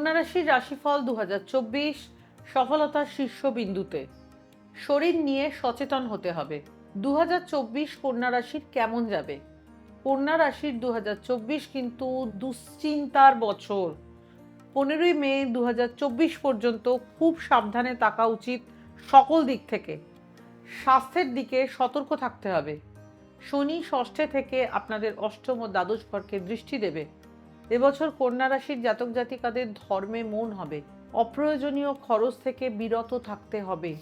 কন্যা রাশির রাশিফল দু সফলতার শীর্ষবিন্দুতে। শরীর নিয়ে সচেতন হতে হবে। দু হাজার চব্বিশ কন্যা রাশির কেমন যাবে? কন্যা রাশির দু হাজার চব্বিশ কিন্তু দুশ্চিন্তার বছর। পনেরোই মে দু হাজার চব্বিশ পর্যন্ত খুব সাবধানে থাকা উচিত সকল দিক থেকে। স্বাস্থ্যের দিকে সতর্ক থাকতে হবে। শনি ষষ্ঠে থেকে আপনাদের অষ্টম ও দ্বাদশ ঘরকে দৃষ্টি দেবে। এবছর কন্যা রাশির জাতক জাতিকাদের ধর্মে মন হবে। অপ্রয়োজনীয় খরচ থেকে বিরত থাকতে হবে।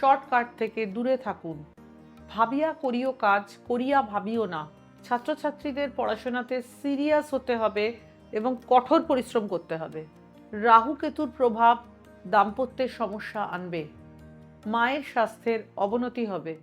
শর্টকাট থেকে দূরে থাকুন। ভাবিয়া করিও কাজ, করিয়া ভাবিও না। ছাত্রছাত্রীদের পড়াশোনাতে সিরিয়াস হতে হবে এবং কঠোর পরিশ্রম করতে হবে। রাহু কেতুর প্রভাব দাম্পত্যের সমস্যা আনবে। মায়ের স্বাস্থ্যের অবনতি হবে।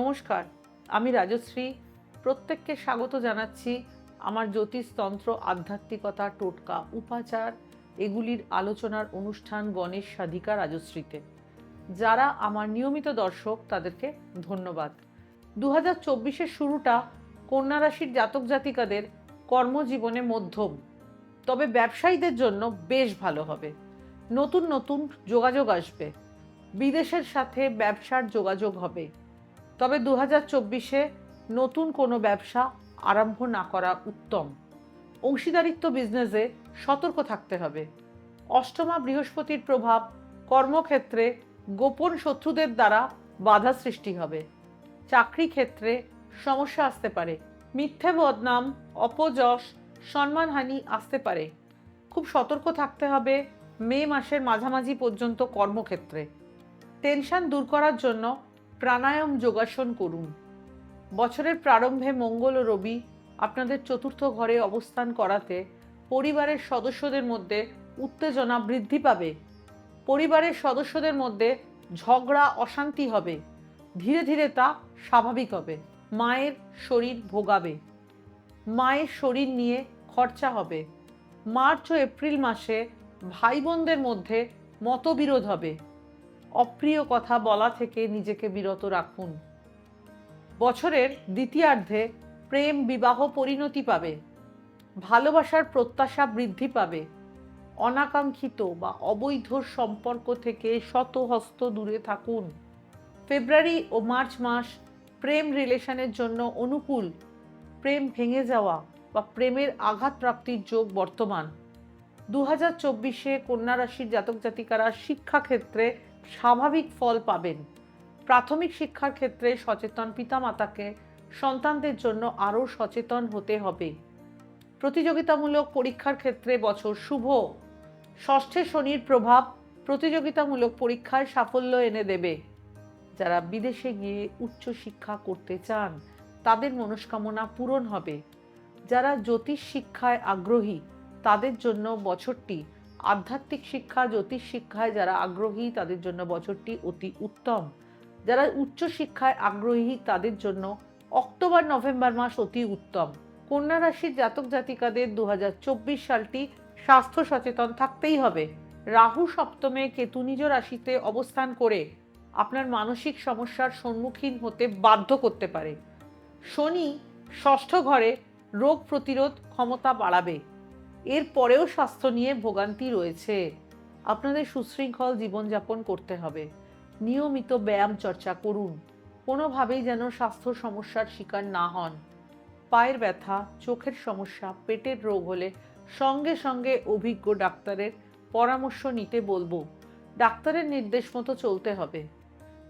নমস্কার, আমি রাজশ্রী। প্রত্যেককে স্বাগত জানাচ্ছি আমার জ্যোতিষতন্ত্র আধ্যাত্মিকতা টোটকা উপাচার, এগুলির আলোচনার অনুষ্ঠান গণেশ সাধিকা রাজশ্রীতে। যারা আমার নিয়মিত দর্শক, তাদেরকে ধন্যবাদ। দু হাজার শুরুটা কন্যা রাশির জাতক জাতিকাদের কর্মজীবনে মধ্যম। তবে ব্যবসায়ীদের জন্য বেশ ভালো হবে। নতুন নতুন যোগাযোগ আসবে। বিদেশের সাথে ব্যবসার যোগাযোগ হবে। তবে দু হাজার চব্বিশে নতুন কোনো ব্যবসা আরম্ভ না করা উত্তম। অংশীদারিত্ব বিজনেসে সতর্ক থাকতে হবে। অষ্টমা বৃহস্পতির প্রভাব কর্মক্ষেত্রে গোপন শত্রুদের দ্বারা বাধা সৃষ্টি হবে। চাকরি ক্ষেত্রে সমস্যা আসতে পারে। মিথ্যে বদনাম, অপযশ, সম্মানহানি আসতে পারে। খুব সতর্ক থাকতে হবে মে মাসের মাঝামাঝি পর্যন্ত কর্মক্ষেত্রে। টেনশন দূর করার জন্য প্রাণায়াম যোগাসন করুন। বছরের প্রারম্ভে মঙ্গল ও রবি আপনাদের চতুর্থ ঘরে অবস্থান করাতে পরিবারের সদস্যদের মধ্যে উত্তেজনা বৃদ্ধি পাবে। পরিবারের সদস্যদের মধ্যে ঝগড়া, অশান্তি হবে। ধীরে ধীরে তা স্বাভাবিক হবে। মায়ের শরীর ভোগাবে। মায়ের শরীর নিয়ে খরচা হবে। মার্চ ও এপ্রিল মাসে ভাই বোনদের মধ্যে মতবিরোধ হবে। অপ্রিয় কথা বলা থেকে নিজেকে বিরত রাখুন। বছরের দ্বিতীয়ার্ধে প্রেম বিবাহ পরিণতি পাবে, ভালোবাসার প্রত্যাশা বৃদ্ধি পাবে, অনাকাঙ্ক্ষিত বা অবৈধ সম্পর্ক থেকে শতহস্ত দূরে থাকুন। ফেব্রুয়ারি ও মার্চ মাস প্রেম রিলেশনের জন্য অনুকূল। প্রেম ভেঙে যাওয়া বা প্রেমের আঘাত প্রাপ্তির যোগ বর্তমান। দু হাজার চব্বিশে কন্যা রাশির জাতক জাতিকারা শিক্ষাক্ষেত্রে স্বাভাবিক ফল পাবেন। প্রাথমিক শিক্ষার ক্ষেত্রে সচেতন পিতামাতাকে সন্তানদের জন্য আরও সচেতন হতে হবে। প্রতিযোগিতামূলক পরীক্ষার ক্ষেত্রে বছর শুভ। ষষ্ঠে শনির প্রভাব প্রতিযোগিতামূলক পরীক্ষায় সাফল্য এনে দেবে। যারা বিদেশে গিয়ে উচ্চ শিক্ষা করতে চান, তাদের মনস্কামনা পূরণ হবে। যারা জ্যোতিষ শিক্ষায় আগ্রহী, তাদের জন্য বছরটি আধ্যাত্মিক শিক্ষা, জ্যোতিষ শিক্ষায় যারা আগ্রহী, তাদের জন্য বছরটি অতি উত্তম। যারা উচ্চ শিক্ষায় আগ্রহী, তাদের জন্য অক্টোবর, নভেম্বর মাস অতি উত্তম। কন্যা রাশির জাতক জাতিকাদের দু হাজার চব্বিশ সালটি স্বাস্থ্য সচেতন থাকতেই হবে। রাহু সপ্তমে কেতু নিজ রাশিতে অবস্থান করে আপনার মানসিক সমস্যার সম্মুখীন হতে বাধ্য করতে পারে। শনি ষষ্ঠ ঘরে রোগ প্রতিরোধ ক্ষমতা বাড়াবে। এর পরেও স্বাস্থ্য নিয়ে ভোগান্তি রয়েছে। আপনাদের সুশৃঙ্খল জীবনযাপন করতে হবে। নিয়মিত ব্যায়াম চর্চা করুন। কোনোভাবেই যেন স্বাস্থ্য সমস্যার শিকার না হন। পায়ের ব্যথা, চোখের সমস্যা, পেটের রোগ হলে সঙ্গে সঙ্গে অভিজ্ঞ ডাক্তারের পরামর্শ নিতে বলব। ডাক্তারের নির্দেশ মতো চলতে হবে।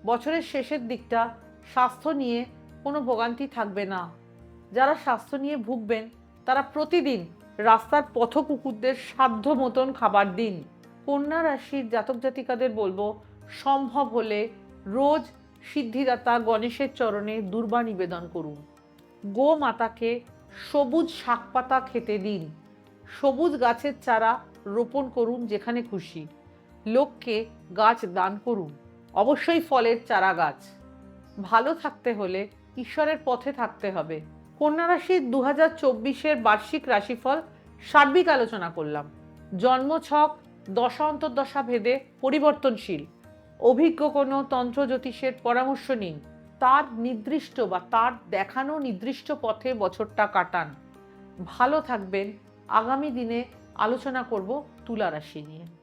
বছরের শেষের দিকটা স্বাস্থ্য নিয়ে কোনো ভোগান্তি থাকবে না। যারা স্বাস্থ্য নিয়ে ভুগবেন, তারা প্রতিদিন রাস্তার পথ কুকুরদের সাধ্য মতন খাবার দিন। কন্যা রাশির জাতক জাতিকাদের বলব, সম্ভব হলে রোজ সিদ্ধিদাতা গণেশের চরণে দুর্বা নিবেদন করুন। গো মাতাকে সবুজ শাকপাতা খেতে দিন। সবুজ গাছের চারা রোপণ করুন যেখানে খুশি। লোককে গাছ দান করুন। অবশ্যই ফলের চারা গাছ ভালো থাকতে হলে ঈশ্বরের পথে থাকতে হবে। কন্যা রাশির দু হাজার চব্বিশের বার্ষিক রাশিফল সার্বিক আলোচনা করলাম। জন্ম ছক, দশা অন্তর্দশা ভেদে পরিবর্তনশীল। অভিজ্ঞ কোনো তন্ত্র জ্যোতিষের পরামর্শ নিন। তার নির্দিষ্ট বা তার দেখানো নির্দিষ্ট পথে বছরটা কাটান। ভালো থাকবেন। আগামী দিনে আলোচনা করব তুলা রাশি নিয়ে।